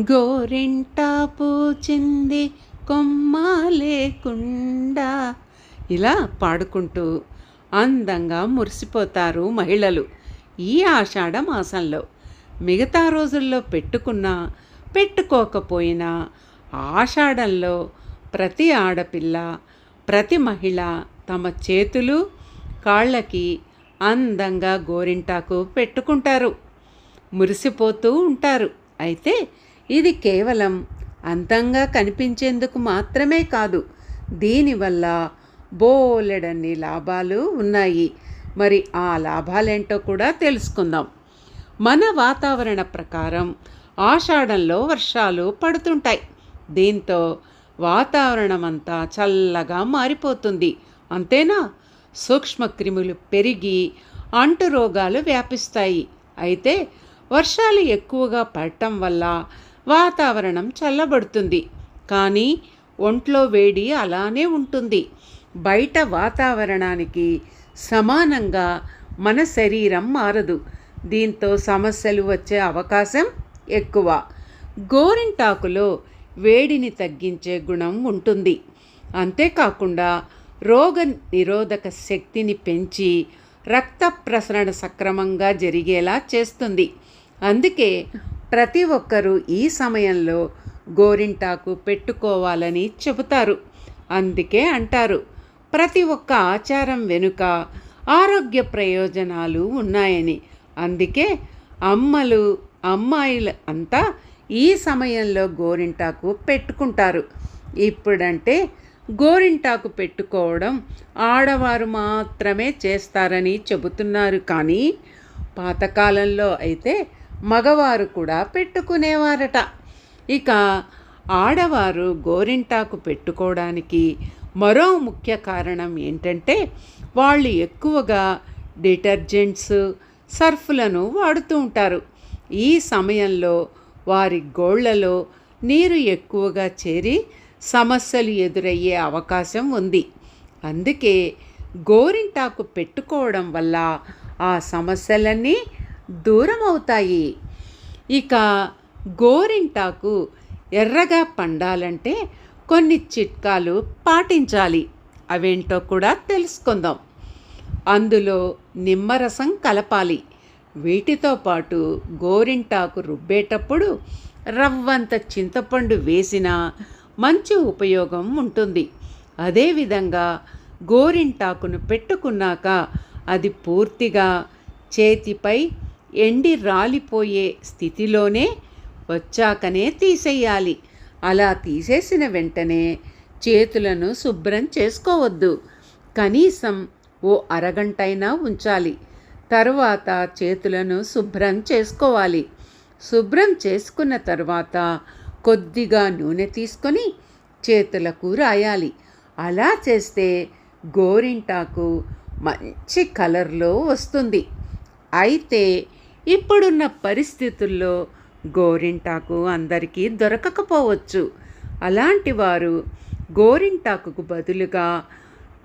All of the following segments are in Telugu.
గోరింట పూచింది కొమ్మ లేకుండా. ఇలా పాడుకుంటూ అందంగా మురిసిపోతారు మహిళలు ఈ ఆషాఢ మాసంలో. మిగతా రోజుల్లో పెట్టుకున్నా పెట్టుకోకపోయినా ఆషాఢంలో ప్రతి ఆడపిల్ల ప్రతి మహిళ తమ చేతులు కాళ్ళకి అందంగా గోరింటాకు పెట్టుకుంటారు. మురిసిపోతూ ఉంటారు. అయితే ఇది కేవలం అందంగా కనిపించేందుకు మాత్రమే కాదు దీనివల్ల బోలెడన్ని లాభాలు ఉన్నాయి. మరి ఆ లాభాలేంటో కూడా తెలుసుకుందాం. మన వాతావరణ ప్రకారం ఆషాఢంలో వర్షాలు పడుతుంటాయి. దీంతో వాతావరణం అంతా చల్లగా మారిపోతుంది. అంతేనా? సూక్ష్మక్రిములు పెరిగి అంటు రోగాలు వ్యాపిస్తాయి. అయితే వర్షాలు ఎక్కువగా పడటం వల్ల వాతావరణం చల్లబడుతుంది. కానీ ఒంట్లో వేడి అలానే ఉంటుంది. బయట వాతావరణానికి సమానంగా మన శరీరం మారదు. దీంతో సమస్యలు వచ్చే అవకాశం ఎక్కువ. గోరింటాకులో వేడిని తగ్గించే గుణం ఉంటుంది. అంతేకాకుండా రోగ నిరోధక శక్తిని పెంచి రక్త ప్రసరణ సక్రమంగా జరిగేలా చేస్తుంది. అందుకే ప్రతి ఒక్కరూ ఈ సమయంలో గోరింటాకు పెట్టుకోవాలని చెబుతారు. అందుకే అంటారు ప్రతి ఒక్క ఆచారం వెనుక ఆరోగ్య ప్రయోజనాలు ఉన్నాయని. అందుకే అమ్మలు అమ్మాయిలు అంతా ఈ సమయంలో గోరింటాకు పెట్టుకుంటారు. ఇప్పుడంటే గోరింటాకు పెట్టుకోవడం ఆడవారు మాత్రమే చేస్తారని చెబుతున్నారు. కానీ పాతకాలంలో అయితే మగవారు కూడా పెట్టుకునేవారట. ఇక ఆడవారు గోరింటాకు పెట్టుకోవడానికి మరో ముఖ్య కారణం ఏంటంటే వాళ్ళు ఎక్కువగా డిటర్జెంట్స్ సర్ఫ్లను వాడుతూ ఉంటారు. ఈ సమయంలో వారి గోళ్ళలో నీరు ఎక్కువగా చేరి సమస్యలు ఎదురయ్యే అవకాశం ఉంది. అందుకే గోరింటాకు పెట్టుకోవడం వల్ల ఆ సమస్యలన్నీ దూరం అవుతాయి ఇక గోరింటాకు ఎర్రగా పండాలంటే కొన్ని చిట్కాలు పాటించాలి. అవేంటో కూడా తెలుసుకుందాం. అందులో నిమ్మరసం కలపాలి. వీటితో పాటు గోరింటాకు రుబ్బేటప్పుడు రవ్వంత చింతపండు వేసిన మంచి ఉపయోగం ఉంటుంది. అదేవిధంగా గోరింటాకును పెట్టుకున్నాక అది పూర్తిగా చేతిపై ఎండి రాలిపోయే స్థితిలోనే వచ్చాకనే తీసేయాలి. అలా తీసేసిన వెంటనే చేతులను శుభ్రం చేసుకోవద్దు. కనీసం ఓ అరగంటైనా ఉంచాలి. తర్వాత చేతులను శుభ్రం చేసుకోవాలి. శుభ్రం చేసుకున్న తర్వాత కొద్దిగా నూనె తీసుకొని చేతులకు రాయాలి. అలా చేస్తే గోరింటాకు మంచి కలర్లో వస్తుంది. అయితే ఇప్పుడున్న పరిస్థితుల్లో గోరింటాకు అందరికీ దొరకకపోవచ్చు. అలాంటి వారు గోరింటాకుకు బదులుగా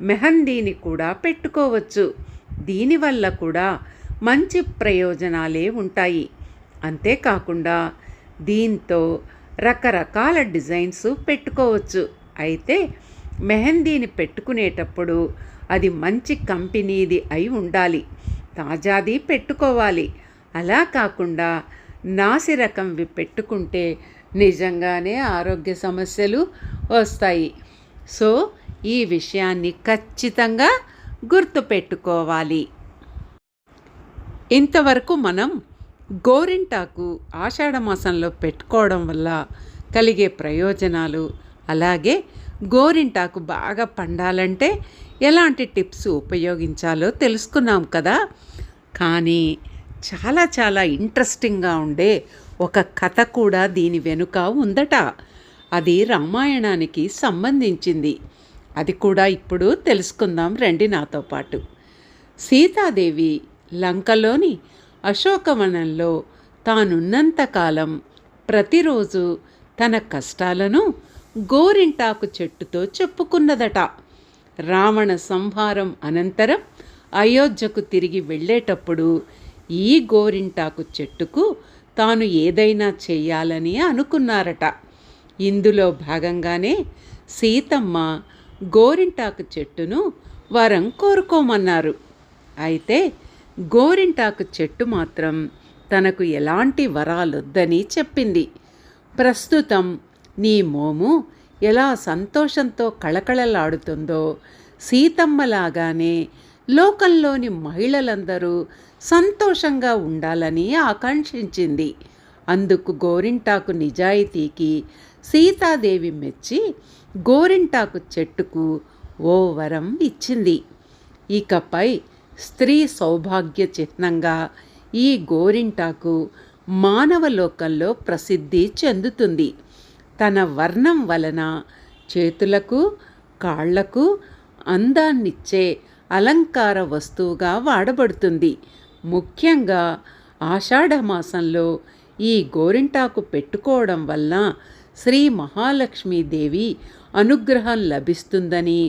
మెహందీని కూడా పెట్టుకోవచ్చు. దీనివల్ల కూడా మంచి ప్రయోజనాలే ఉంటాయి. అంతేకాకుండా దీంతో రకరకాల డిజైన్స్ పెట్టుకోవచ్చు. అయితే మెహందీని పెట్టుకునేటప్పుడు అది మంచి కంపెనీది అయి ఉండాలి. తాజాది పెట్టుకోవాలి. అలా కాకుండా నాసి రకంవి పెట్టుకుంటే నిజంగానే ఆరోగ్య సమస్యలు వస్తాయి. సో ఈ విషయాన్ని ఖచ్చితంగా గుర్తుపెట్టుకోవాలి. ఇంతవరకు మనం గోరింటాకు ఆషాఢ మాసంలో పెట్టుకోవడం వల్ల కలిగే ప్రయోజనాలు అలాగే గోరింటాకు బాగా పండాలంటే ఎలాంటి టిప్స్ ఉపయోగించాలో తెలుసుకున్నాం కదా. కానీ చాలా చాలా ఇంట్రెస్టింగ్గా ఉండే ఒక కథ కూడా దీని వెనుక ఉందట. అది రామాయణానికి సంబంధించింది. అది కూడా ఇప్పుడు తెలుసుకుందాం రండి నాతో పాటు. సీతాదేవి లంకలోని అశోకవనంలో తానున్నంతకాలం ప్రతిరోజు తన కష్టాలను గోరింటాకు చెట్టుతో చెప్పుకున్నదట. రావణ సంహారం అనంతరం అయోధ్యకు తిరిగి వెళ్ళేటప్పుడు ఈ గోరింటాకు చెట్టుకు తాను ఏదైనా చెయ్యాలని అనుకున్నారట. ఇందులో భాగంగానే సీతమ్మ గోరింటాకు చెట్టును వరం కోరుకోమన్నారు. అయితే గోరింటాకు చెట్టు మాత్రం తనకు ఎలాంటి వరాలొద్దని చెప్పింది. ప్రస్తుతం నీ మోము ఎలా సంతోషంతో కళకళలాడుతుందో సీతమ్మలాగానే లోకంలోని మహిళలందరూ సంతోషంగా ఉండాలని ఆకాంక్షించింది. అందుకు గోరింటాకు నిజాయితీకి సీతాదేవి మెచ్చి గోరింటాకు చెట్టుకు ఓ వరం ఇచ్చింది. ఇకపై స్త్రీ సౌభాగ్య చిహ్నంగా ఈ గోరింటాకు మానవ లోకంలో ప్రసిద్ధి చెందుతుంది. తన వర్ణం వలన చేతులకు కాళ్ళకు అందాన్నిచ్చే అలంకార వస్తువుగా వాడబడుతుంది. ముఖ్యంగా ఆషాఢమాసంలో ఈ గోరింటాకు పెట్టుకోవడం వల్ల శ్రీ మహాలక్ష్మీదేవి అనుగ్రహం లభిస్తుందని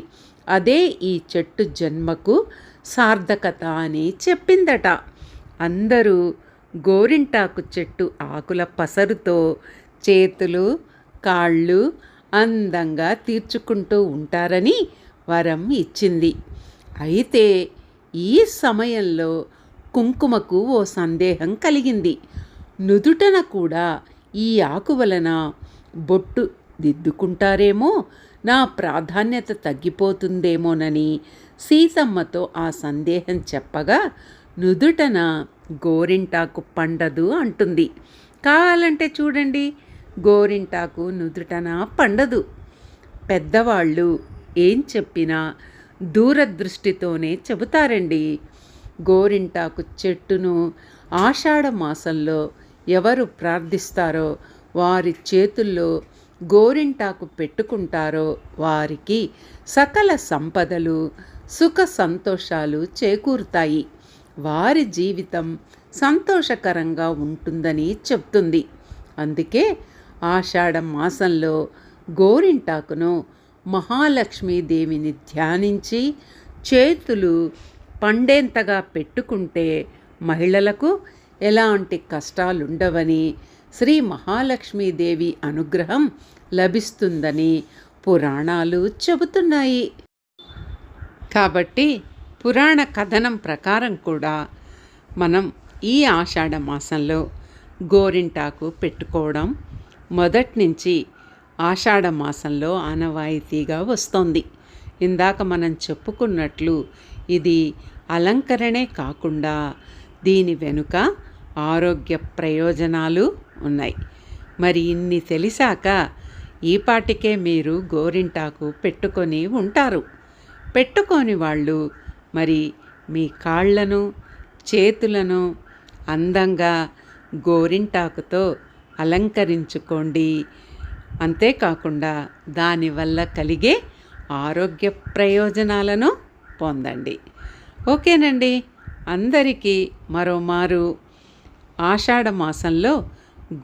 అదే ఈ చెట్టు జన్మకు సార్థకత అని చెప్పిందట. అందరూ గోరింటాకు చెట్టు ఆకుల పసరుతో చేతులు కాళ్ళు అందంగా తీర్చుకుంటూ ఉంటారని వరం ఇచ్చింది. అయితే ఈ సమయంలో కుంకుమకు ఓ సందేహం కలిగింది. నుదుటన కూడా ఈ ఆకు వలన బొట్టు దిద్దుకుంటారేమో నా ప్రాధాన్యత తగ్గిపోతుందేమోనని సీతమ్మతో ఆ సందేహం చెప్పగా నుదుటన గోరింటాకు పండదు అంటుంది. కావాలంటే చూడండి గోరింటాకు నుదుటన పండదు. పెద్దవాళ్ళు ఏం చెప్పినా దూరదృష్టితోనే చెబుతారండి. గోరింటాకు చెట్టును ఆషాఢ మాసంలో ఎవరు ప్రార్థిస్తారో వారి చేతుల్లో గోరింటాకు పెట్టుకుంటారో వారికి సకల సంపదలు సుఖ సంతోషాలు చేకూరుతాయి. వారి జీవితం సంతోషకరంగా ఉంటుందని చెప్తుంది. అందుకే ఆషాఢ మాసంలో గోరింటాకును మహాలక్ష్మీదేవిని ధ్యానించి చేతులు పండేంతగా పెట్టుకుంటే మహిళలకు ఎలాంటి కష్టాలుండవని శ్రీ మహాలక్ష్మీదేవి అనుగ్రహం లభిస్తుందని పురాణాలు చెబుతున్నాయి. కాబట్టి పురాణ కథనం ప్రకారం కూడా మనం ఈ ఆషాఢ మాసంలో గోరింటాకు పెట్టుకోవడం మొదటి నుంచి ఆషాఢ మాసంలో ఆనవాయితీగా వస్తోంది. ఇందాక మనం చెప్పుకున్నట్లు ఇది అలంకరణే కాకుండా దీని వెనుక ఆరోగ్య ప్రయోజనాలు ఉన్నాయి. మరి ఇన్ని తెలిసాక ఈపాటికే మీరు గోరింటాకు పెట్టుకొని ఉంటారు. పెట్టుకోని వాళ్ళు మరి మీ కాళ్ళను చేతులను అందంగా గోరింటాకుతో అలంకరించుకోండి. అంతేకాకుండా దానివల్ల కలిగే ఆరోగ్య ప్రయోజనాలను పొందండి. ఓకేనండి. అందరికీ మరోమారు ఆషాఢ మాసంలో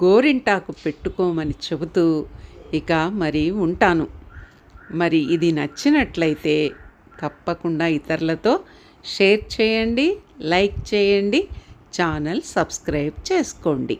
గోరింటాకు పెట్టుకోమని చెబుతూ ఇక మరి ఉంటాను. మరి ఇది నచ్చినట్లయితే తప్పకుండా ఇతరులతో షేర్ చేయండి లైక్ చేయండి ఛానల్ సబ్స్క్రైబ్ చేసుకోండి.